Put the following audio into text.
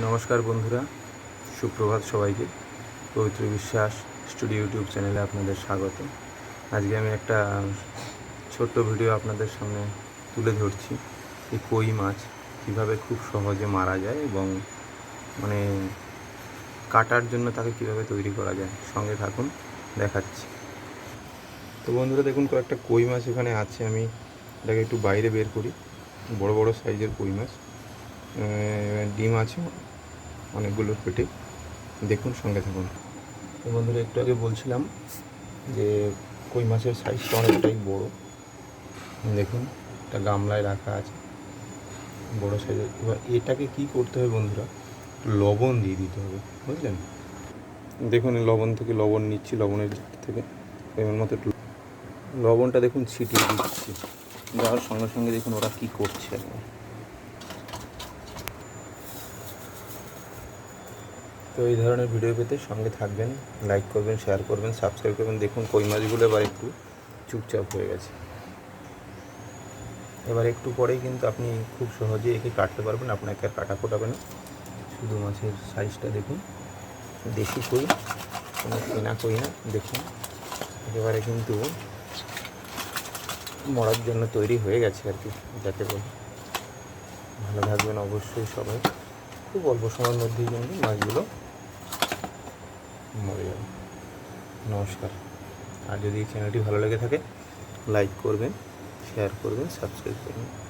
নমস্কার বন্ধুরা, সুপ্রভাত সবাইকে। পবিত্র বিশ্বাস স্টুডিও ইউটিউব চ্যানেলে আপনাদের স্বাগত আজকে আমি একটা ছোট্ট ভিডিও আপনাদের সামনে তুলে ধরছি, এই কই মাছ কীভাবে খুব সহজে মারা যায় এবং মানে কাটার জন্য তাকে কীভাবে তৈরি করা যায়, সঙ্গে থাকুন, দেখাচ্ছি। তো বন্ধুরা, দেখুন কয়েকটা কই মাছ এখানে আছে, আমি এটাকে একটু বাইরে বের করি, বড় বড় সাইজের কই মাছ। ডিম আছে। অনেকগুলোর পেটে। দেখুন, সঙ্গে থাকুন। তো বন্ধুরা, একটু আগে বলছিলাম যে, কই মাছের সাইজটা অনেকটাই বড়। দেখুন, একটা গামলায় রাখা আছে। বড় সাইজের এবার এটাকে কি করতে হবে বন্ধুরা? লবণ দিয়ে দিতে হবে, বুঝলেন? দেখুন লবণ থেকে লবণ নিচ্ছি, লবণের থেকে। এমন মতো একটু লবণটা দেখুন, ছিটিয়ে দিচ্ছি। দেওয়ার সঙ্গে সঙ্গে দেখুন, ওরা কি করছে। তো এই ধরনের ভিডিও পেতে সঙ্গে থাকবেন লাইক করবেন শেয়ার করবেন সাবস্ক্রাইব করবেন। দেখুন কই মাছগুলো এবার একটু চুপচাপ হয়ে গেছে। এবার একটু পরেই কিন্তু আপনি খুব সহজে একে কাটতে পারবেন, আপনাকে আর কাটা ফোটাবে না। শুধু মাছের সাইজটা দেখুন। দেশি কই, কোনো কেনা কই না, দেখুন। একেবারে কিন্তু মরার জন্য তৈরি হয়ে গেছে আর কি যাকে বলে। ভালো থাকবেন অবশ্যই সবাই। খুব অল্প সময়ের মধ্যেই কিন্তু মাছগুলো মরে যাবে নমস্কার। আর যদি চ্যানেলটি ভালো লেগে থাকে লাইক করবেন শেয়ার করবেন সাবস্ক্রাইব করবেন।